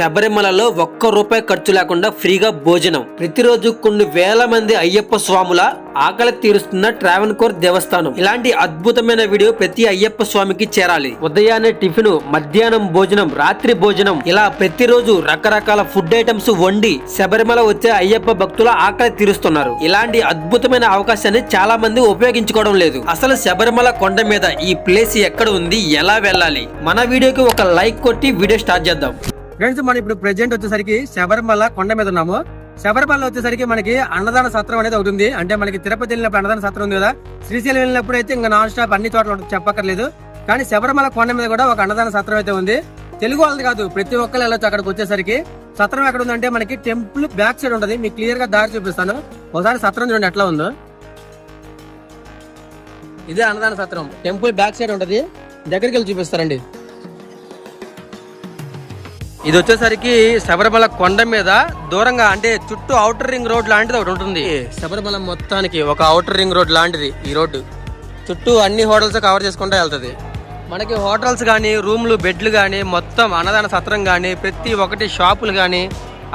శబరిమలలో ఒక్క రూపాయి ఖర్చు లేకుండా ఫ్రీగా భోజనం. ప్రతిరోజు కొన్ని వేల మంది అయ్యప్ప స్వాముల ఆకలి తీరుస్తున్న ట్రావెన్ కోర్ దేవస్థానం. ఇలాంటి అద్భుతమైన వీడియో ప్రతి అయ్యప్ప స్వామికి చేరాలి. ఉదయాన్నే టిఫిన్ మధ్యాహ్నం భోజనం రాత్రి భోజనం. ఇలా ప్రతిరోజు రకరకాల ఫుడ్ ఐటమ్స్ వండి శబరిమల వచ్చే అయ్యప్ప భక్తుల ఆకలి తీరుస్తున్నారు. ఇలాంటి అద్భుతమైన అవకాశాన్ని చాలా మంది ఉపయోగించుకోవడం లేదు. అసలు శబరిమల కొండ మీద ఈ ప్లేస్ ఎక్కడ ఉంది? ఎలా వెళ్ళాలి? మన వీడియోకి ఒక లైక్ కొట్టి వీడియో స్టార్ట్ చేద్దాం. ఫ్రెండ్స్ మనం ఇప్పుడు ప్రెజెంట్ వచ్చేసరికి శబరిమల కొండ మీద ఉన్నాము. శబరిమల వచ్చేసరికి మనకి అన్నదాన సత్రం అనేది ఒకటి ఉంది. అంటే మనకి తిరుపతి వెళ్ళినప్పుడు అన్నదాన సత్రం ఉంది కదా. శ్రీశైలం వెళ్ళినప్పుడు అయితే ఇంకా నాన్ స్టాప్ అన్ని చోట్ల చెప్పక్కర్లేదు. కానీ శబరిమల కొండ మీద కూడా ఒక అన్నదాన సత్రం అయితే ఉంది. తెలుగు వాళ్ళది కాదు ప్రతి ఒక్కరు వెళ్ళొచ్చు అక్కడికి వచ్చేసరికి. సత్రం ఎక్కడ ఉందంటే మనకి టెంపుల్ బ్యాక్ సైడ్ ఉంటుంది. మీకు క్లియర్గా దారి చూపిస్తాను. ఒకసారి సత్రం చూడండి ఎట్లా ఉందో. ఇదే అన్నదాన సత్రం టెంపుల్ బ్యాక్ సైడ్ ఉంటది. దగ్గరికి వెళ్ళి చూపిస్తారండి. ఇది వచ్చేసరికి శబరిమల కొండ మీద దూరంగా అంటే చుట్టూ అవుటర్ రింగ్ రోడ్ లాంటిది ఒకటి ఉంటుంది. శబరిమల మొత్తానికి ఒక అవుటర్ రింగ్ రోడ్ లాంటిది ఈ రోడ్డు. చుట్టూ అన్ని హోటల్స్ కవర్ చేసుకుంటూ వెళ్తుంది. మనకి హోటల్స్ కానీ రూమ్లు బెడ్లు కానీ మొత్తం అన్నదాన సత్రం కానీ ప్రతి ఒక్కటి షాపులు కానీ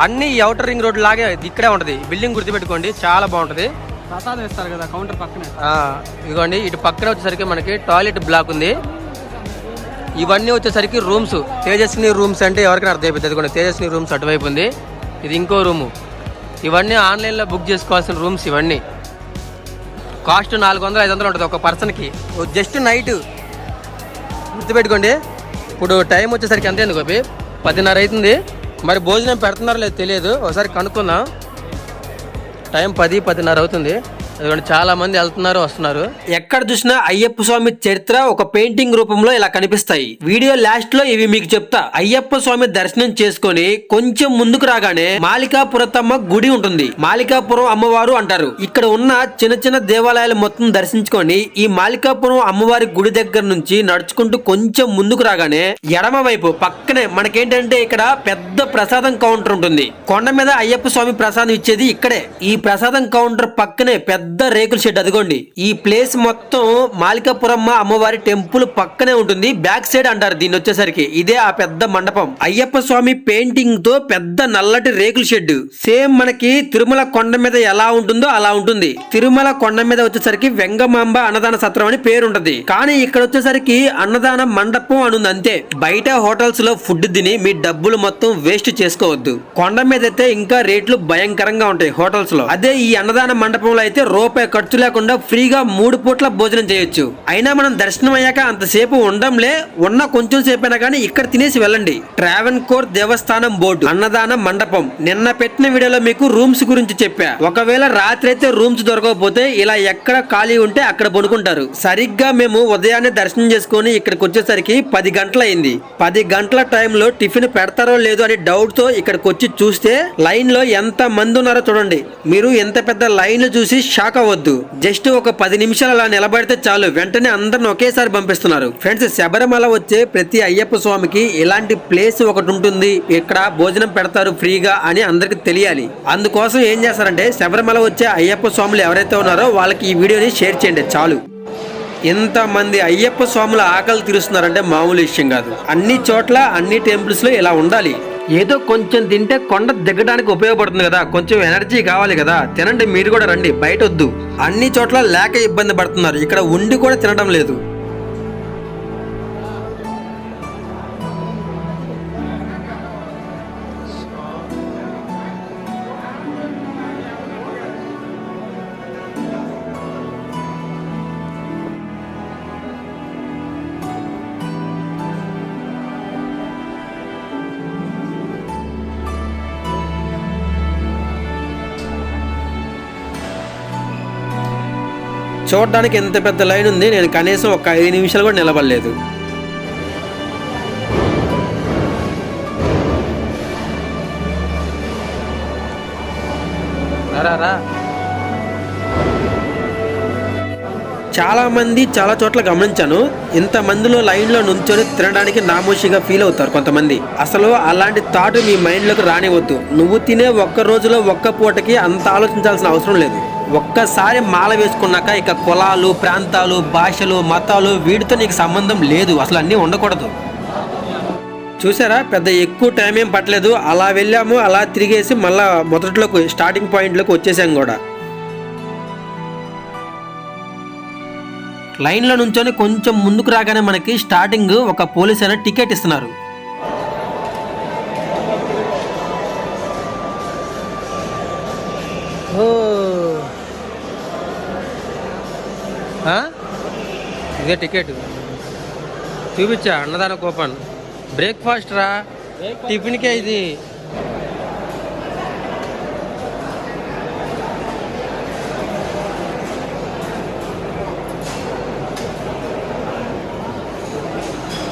అన్ని ఈ అవుటర్ రింగ్ రోడ్ లాగే ఇక్కడే ఉంటది. బిల్డింగ్ గుర్తుపెట్టుకోండి చాలా బాగుంటది. ప్రసాదం ఇస్తారు కదా కౌంటర్ పక్కనే. ఇదిగోండి ఇటు పక్కన వచ్చేసరికి మనకి టాయిలెట్ బ్లాక్ ఉంది. ఇవన్నీ వచ్చేసరికి రూమ్స్. తేజస్ని రూమ్స్ అంటే ఎవరికైనా అర్థం అయిపోతుంది ఇదిగోండి రూమ్స్ అటువైపు ఉంది. ఇది ఇంకో రూము. ఇవన్నీ ఆన్లైన్లో బుక్ చేసుకోవాల్సిన రూమ్స్ ఇవన్నీ. కాస్ట్ నాలుగు వందలు ఐదు వందలు ఉంటుంది ఒక పర్సన్కి. Just night. గుర్తుపెట్టుకోండి ఇప్పుడు టైం వచ్చేసరికి ఎంత అయింది గోపి? పదిన్నర అవుతుంది. మరి భోజనం పెడుతున్నారో లేదో తెలియదు. ఒకసారి కనుక్కుందాం. టైం పది పదిన్నర అవుతుంది. అదిగోండి చాలా మంది వెళ్తున్నారు వస్తున్నారు. ఎక్కడ చూసినా అయ్యప్ప స్వామి చరిత్ర ఒక పెయింటింగ్ రూపంలో ఇలా కనిపిస్తాయి. వీడియో లాస్ట్లో ఇవి మీకు చెప్తా. అయ్యప్ప స్వామి దర్శనం చేసుకొని కొంచెం ముందుకు రాగానే మాలికాపురతమ్మ గుడి ఉంటుంది. మాలికాపురం అమ్మవారు అంటారు. ఇక్కడ ఉన్న చిన్న చిన్న దేవాలయాలు మొత్తం దర్శించుకొని ఈ మాలికాపురం అమ్మవారి గుడి దగ్గర నుంచి నడుచుకుంటూ కొంచెం ముందుకు రాగానే ఎడమ వైపు పక్కనే మనకేంటంటే ఇక్కడ పెద్ద ప్రసాదం కౌంటర్ ఉంటుంది. కొండ మీద అయ్యప్ప స్వామి ప్రసాదం ఇచ్చేది ఇక్కడే. ఈ ప్రసాదం కౌంటర్ పక్కనే పెద్ద పెద్ద రేకుల షెడ్ అదిగోండి. ఈ ప్లేస్ మొత్తం మాలికాపురమ్మ అమ్మవారి టెంపుల్ పక్కనే ఉంటుంది. బ్యాక్ సైడ్ అంటారు దీన్ని వచ్చేసరికి. ఇదే ఆ పెద్ద మండపం. అయ్యప్ప స్వామి పెయింటింగ్తో పెద్ద నల్లటి రేకుల షెడ్. సేమ్ మనకి తిరుమల కొండ మీద ఎలా ఉంటుందో అలా ఉంటుంది. తిరుమల కొండ మీద వచ్చేసరికి వెంగమాంబ అన్నదాన సత్రం అని పేరు ఉంటది కానీ ఇక్కడ వచ్చేసరికి అన్నదాన మండపం అని ఉంది అంతే. బయట హోటల్స్లో ఫుడ్ తిని మీ డబ్బులు మొత్తం వేస్ట్ చేసుకోవద్దు. కొండ మీద అయితే ఇంకా రేట్లు భయంకరంగా ఉంటాయి హోటల్స్లో అదే ఈ అన్నదాన మండపంలో అయితే రూపాయి ఖర్చు లేకుండా ఫ్రీగా మూడు పూట్ల భోజనం చేయొచ్చు. అయినా మనం దర్శనం అయ్యాక అంతసేపు ఉండంలే ఉన్న కొంచెం సేపైనా కానీ ఇక్కడ తినేసి వెళ్ళండి. ట్రావెన్ కోర్ దేవస్థానం బోర్డు అన్నదాన మండపం. నిన్న పెట్టిన వీడియోలో మీకు రూమ్స్ గురించి చెప్పా. ఒకవేళ రాత్రి అయితే రూమ్స్ దొరకకపోతే ఇలా ఎక్కడ ఖాళీ ఉంటే అక్కడ పడుకుంటారు. సరిగ్గా మేము ఉదయాన్నే దర్శనం చేసుకుని ఇక్కడికి వచ్చేసరికి పది గంటలైంది పది గంటల టైంలో టిఫిన్ పెడతారో లేదో అని డౌట్తో ఇక్కడికి వచ్చి చూస్తే లైన్లో ఎంత మంది ఉన్నారో చూడండి. మీరు ఎంత పెద్ద లైన్ చూసి షాక్ అవ్వద్దు. జస్ట్ ఒక పది నిమిషాలు అలా నిలబడితే చాలు. వెంటనే అందరిని ఒకేసారి పంపిస్తున్నారు. ఫ్రెండ్స్ శబరిమల వచ్చే ప్రతి అయ్యప్ప స్వామికి ఇలాంటి ప్లేస్ ఒకటి ఉంటుంది. ఇక్కడ భోజనం పెడతారు ఫ్రీగా అని అందరికి తెలియాలి. అందుకోసం ఏం చేస్తారంటే శబరిమల వచ్చే అయ్యప్ప స్వాములు ఎవరైతే ఉన్నారో వాళ్ళకి ఈ వీడియోని షేర్ చేయండి. చాలు. ఇంతమంది అయ్యప్ప స్వాముల ఆకలి తీరుస్తున్నారంటే మామూలు విషయం కాదు. అన్ని చోట్ల అన్ని టెంపుల్స్లో ఇలా ఉండాలి. ఏదో కొంచెం తింటే కొండ దిగడానికి ఉపయోగపడుతుంది కదా. కొంచెం ఎనర్జీ కావాలి కదా. తినండి మీరు కూడా రండి. బయట వద్దు అన్ని చోట్ల లేక ఇబ్బంది పడుతున్నారు. ఇక్కడ ఉండి కూడా తినడం లేదు. చూడడానికి ఎంత పెద్ద లైన్ ఉంది నేను కనీసం ఒక ఐదు నిమిషాలు కూడా నిలబడలేదు. రా చాలా మంది చాలా చోట్ల గమనించాను. ఇంత మందిలో లైన్లో నుంచొని తినడానికి నామోషిగా ఫీల్ అవుతారు కొంతమంది. అసలు అలాంటి థాట్ మీ మైండ్లోకి రానివద్దు నువ్వు తినే ఒక్క రోజులో ఒక్క పూటకి అంత ఆలోచించాల్సిన అవసరం లేదు. ఒక్కసారి మాల వేసుకున్నాక ఇక కులాలు ప్రాంతాలు భాషలు మతాలు వీటితో నీకు సంబంధం లేదు. అసలు అన్నీ ఉండకూడదు. చూసారా? పెద్ద ఎక్కువ టైం ఏం పట్టలేదు. అలా వెళ్ళాము అలా తిరిగేసి మళ్ళా మొదట్లోకి స్టార్టింగ్ పాయింట్లోకి వచ్చేసాం కూడా. లైన్లో నుంచొని కొంచెం ముందుకు రాగానే మనకి స్టార్టింగ్ ఒక పోలీస్ అయినా టికెట్ ఇస్తున్నారు. ఇదే టికెట్. చూపించా అన్నదాన కూపన్. బ్రేక్ఫాస్ట్ రా. టిఫిన్కే ఇది.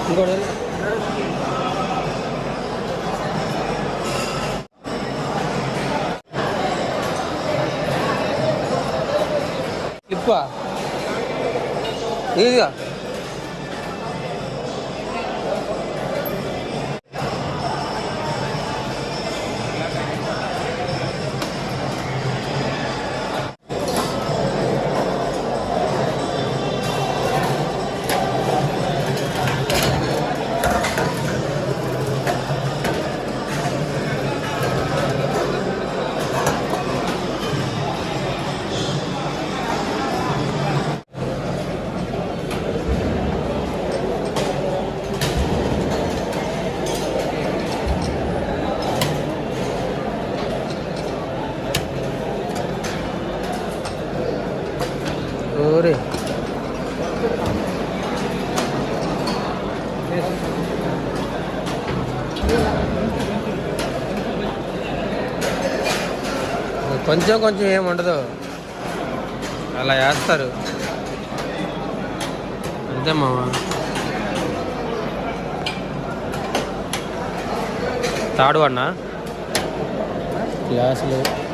ఇంకోటి? 一个。కొంచెం కొంచెం ఏమి ఉండదు. అలా వేస్తారు. అంతే మామ. తాడు అన్నా? గ్లాసులు.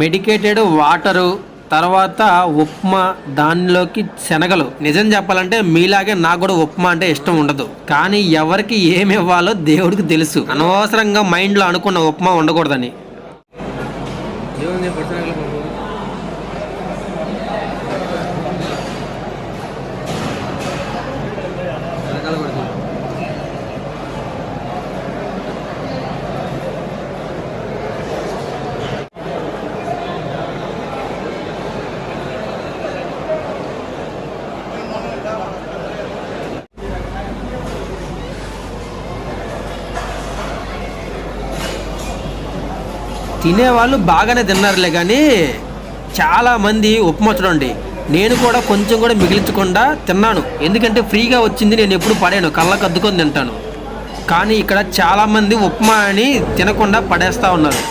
మెడికేటెడ్ వాటరు తర్వాత ఉప్మా దానిలోకి శనగలు నిజం చెప్పాలంటే మీలాగే నాకు కూడా ఉప్మా అంటే ఇష్టం ఉండదు కానీ ఎవరికి ఏమి ఇవ్వాలో దేవుడికి తెలుసు అనవసరంగా మైండ్లో అనుకున్న ఉప్మా ఉండకూడదని తినేవాళ్ళు బాగానే తిన్నారులే కానీ చాలామంది ఉప్మా చూడండి నేను కూడా కొంచెం కూడా మిగిలించకుండా తిన్నాను. ఎందుకంటే ఫ్రీగా వచ్చింది నేను ఎప్పుడు పడాను కళ్ళకు అద్దుకొని తింటాను. కానీ ఇక్కడ చాలామంది ఉప్మా అని తినకుండా పడేస్తూ ఉన్నారు.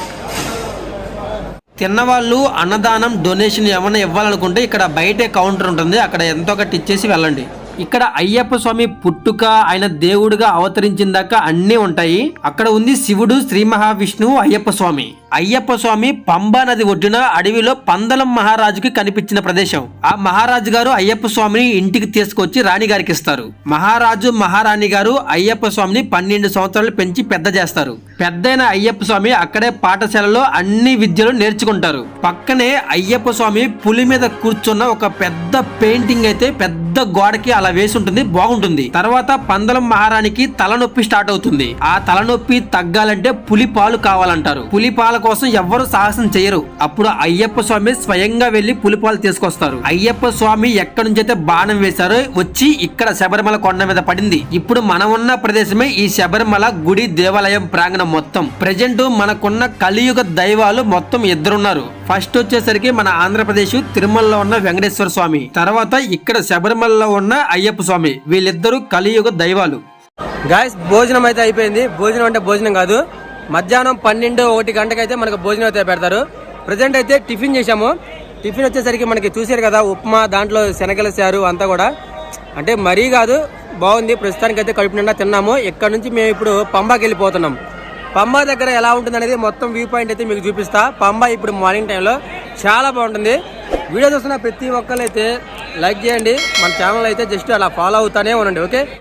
తిన్నవాళ్ళు అన్నదానం డొనేషన్ ఏమైనా ఇవ్వాలనుకుంటే ఇక్కడ బయటే కౌంటర్ ఉంటుంది. అక్కడ ఎంతో ఒకటి ఇచ్చేసి వెళ్ళండి. ఇక్కడ అయ్యప్ప స్వామి పుట్టుక ఆయన దేవుడిగా అవతరించిన దాకా అన్నీ ఉంటాయి. అక్కడ ఉంది శివుడు శ్రీ మహావిష్ణువు అయ్యప్ప స్వామి. అయ్యప్ప స్వామి పంబా నది ఒడ్డున అడవిలో పందలం మహారాజుకి కనిపించిన ప్రదేశం. ఆ మహారాజు గారు అయ్యప్ప స్వామిని ఇంటికి తీసుకొచ్చి రాణి గారికి ఇస్తారు. మహారాజు మహారాణి గారు అయ్యప్ప స్వామిని పన్నెండు సంవత్సరాలు పెంచి పెద్ద చేస్తారు. పెద్దయిన అయ్యప్ప స్వామి అక్కడే పాఠశాలలో అన్ని విద్యలు నేర్చుకుంటారు. పక్కనే అయ్యప్ప స్వామి పులి మీద కూర్చున్న ఒక పెద్ద పెయింటింగ్ అయితే పెద్ద పెద్ద గోడకి అలా వేసి ఉంటుంది బాగుంటుంది. తర్వాత పందలం మహారానికి తలనొప్పి స్టార్ట్ అవుతుంది. ఆ తలనొప్పి తగ్గాలంటే పులి పాలు కావాలంటారు. పులి పాల కోసం ఎవ్వరు సాహసం చేయరు అప్పుడు అయ్యప్ప స్వామి స్వయంగా వెళ్ళి పులి పాలు తీసుకొస్తారు. అయ్యప్ప స్వామి ఎక్కడి నుంచి అయితే బాణం వేశారో వచ్చి ఇక్కడ శబరిమల కొండ మీద పడింది. ఇప్పుడు మనం ఉన్న ప్రదేశమే ఈ శబరిమల గుడి దేవాలయం ప్రాంగణం మొత్తం. ప్రజెంట్ మనకున్న కలియుగ దైవాలు మొత్తం ఇద్దరున్నారు. ఫస్ట్ వచ్చేసరికి మన ఆంధ్రప్రదేశ్ తిరుమలలో ఉన్న వెంకటేశ్వర స్వామి. తర్వాత ఇక్కడ తిరుమలలో ఉన్న అయ్యప్ప స్వామి. వీళ్ళిద్దరూ కలియుగ దైవాలు. గాయస్ భోజనం అయితే అయిపోయింది. భోజనం అంటే భోజనం కాదు. మధ్యాహ్నం పన్నెండు ఒకటి గంటకైతే మనకు భోజనం అయితే పెడతారు. ప్రజెంట్ అయితే టిఫిన్ చేశాము. టిఫిన్ వచ్చేసరికి మనకి చూసారు కదా ఉప్మా దాంట్లో శనగలేసారు అంతా కూడా. అంటే మరీ కాదు బాగుంది. ప్రస్తుతానికి అయితే కడుపు నిండా తిన్నాము. ఇక్కడ నుంచి మేము ఇప్పుడు పంబాకి వెళ్ళిపోతున్నాం. పంబా దగ్గర ఎలా ఉంటుంది అనేది మొత్తం వ్యూ పాయింట్ అయితే మీకు చూపిస్తా. పంబా ఇప్పుడు మార్నింగ్ టైంలో చాలా బాగుంటుంది. వీడియో చూస్తున్న ప్రతి ఒక్కరైతే లైక్ చేయండి. మన ఛానల్ అయితే జస్ట్ అలా ఫాలో అవుతానే ఉండండి ఓకే?